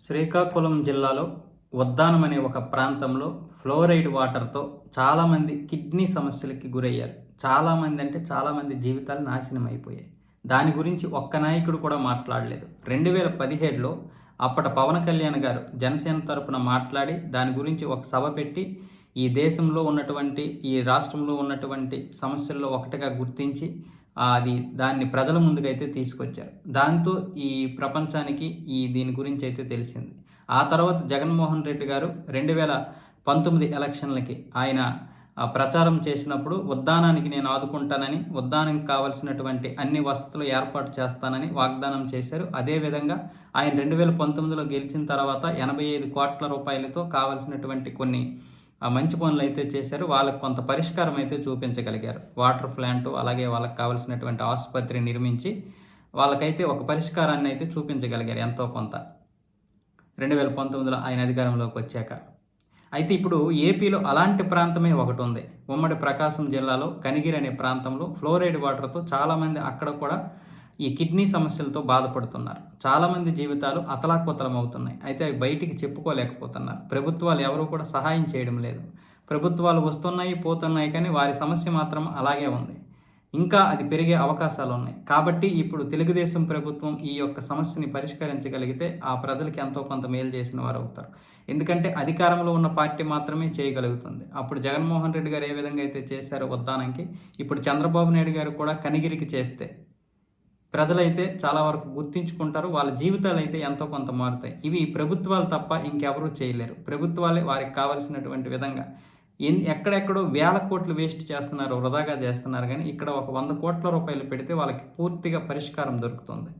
శ్రీకాకుళం జిల్లాలో ఉద్దానం అనే ఒక ప్రాంతంలో ఫ్లోరైడ్ వాటర్తో చాలామంది కిడ్నీ సమస్యలకి గురయ్యారు. చాలామంది అంటే చాలామంది జీవితాలు నాశనం అయిపోయాయి. దాని గురించి ఒక్క నాయకుడు కూడా మాట్లాడలేదు. రెండు వేల పదిహేడులో అప్పటి పవన్ కళ్యాణ్ గారు జనసేన తరపున మాట్లాడి దాని గురించి ఒక సభ పెట్టి ఈ దేశంలో ఉన్నటువంటి ఈ రాష్ట్రంలో ఉన్నటువంటి సమస్యల్లో ఒకటిగా గుర్తించి అది దాన్ని ప్రజల ముందుకైతే తీసుకొచ్చారు. దాంతో ఈ ప్రపంచానికి ఈ దీని గురించి అయితే తెలిసింది. ఆ తర్వాత జగన్మోహన్ రెడ్డి గారు రెండు వేల పంతొమ్మిది ఎలక్షన్లకి ఆయన ప్రచారం చేసినప్పుడు ఉద్దానానికి నేను ఆదుకుంటానని ఉద్దానానికి కావలసినటువంటి అన్ని వసతులు ఏర్పాటు చేస్తానని వాగ్దానం చేశారు. అదేవిధంగా ఆయన రెండు వేల పంతొమ్మిదిలో గెలిచిన తర్వాత ఎనభై ఐదు కోట్ల రూపాయలతో కావలసినటువంటి కొన్ని మంచి పనులు అయితే చేశారు వాళ్ళకి కొంత పరిష్కారం అయితే చూపించగలిగారు. వాటర్ ప్లాంట్ అలాగే వాళ్ళకి కావాల్సినటువంటి ఆసుపత్రి నిర్మించి వాళ్ళకైతే ఒక పరిష్కారాన్ని అయితే చూపించగలిగారు ఎంతో కొంత. రెండు వేల పంతొమ్మిదిలో ఆయన అధికారంలోకి వచ్చాక. అయితే ఇప్పుడు ఏపీలో అలాంటి ప్రాంతమే ఒకటి ఉంది. ఉమ్మడి ప్రకాశం జిల్లాలో కనిగిరి అనే ప్రాంతంలో ఫ్లోరైడ్ వాటర్తో చాలామంది అక్కడ కూడా ఈ కిడ్నీ సమస్యలతో బాధపడుతున్నారు. చాలామంది జీవితాలు అతలాకుతలం అవుతున్నాయి అయితే అవి బయటికి చెప్పుకోలేకపోతున్నారు. ప్రభుత్వాలు ఎవరూ కూడా సహాయం చేయడం లేదు. ప్రభుత్వాలు వస్తున్నాయి పోతున్నాయి కానీ వారి సమస్య మాత్రం అలాగే ఉంది. ఇంకా అది పెరిగే అవకాశాలు ఉన్నాయి. కాబట్టి ఇప్పుడు తెలుగుదేశం ప్రభుత్వం ఈ యొక్క సమస్యని పరిష్కరించగలిగితే ఆ ప్రజలకి ఎంతో కొంత మేలు చేసిన వారు అవుతారు. ఎందుకంటే అధికారంలో ఉన్న పార్టీ మాత్రమే చేయగలుగుతుంది. అప్పుడు జగన్మోహన్ రెడ్డి గారు ఏ విధంగా అయితే చేశారో ఉద్దానంకి ఇప్పుడు చంద్రబాబు నాయుడు గారు కూడా కనిగిరికి చేస్తే ప్రజలైతే చాలా వరకు గుర్తించుకుంటారు వాళ్ళ జీవితాలు అయితే ఎంతో కొంత మారుతాయి. ఇవి ప్రభుత్వాలు తప్ప ఇంకెవరూ చేయలేరు. ప్రభుత్వాలే వారికి కావలసినటువంటి విధంగా ఎన్ ఎక్కడెక్కడో వేల కోట్లు వేస్ట్ చేస్తున్నారు వృధాగా చేస్తున్నారు. కానీ ఇక్కడ ఒక వంద కోట్ల రూపాయలు పెడితే వాళ్ళకి పూర్తిగా పరిష్కారం దొరుకుతుంది.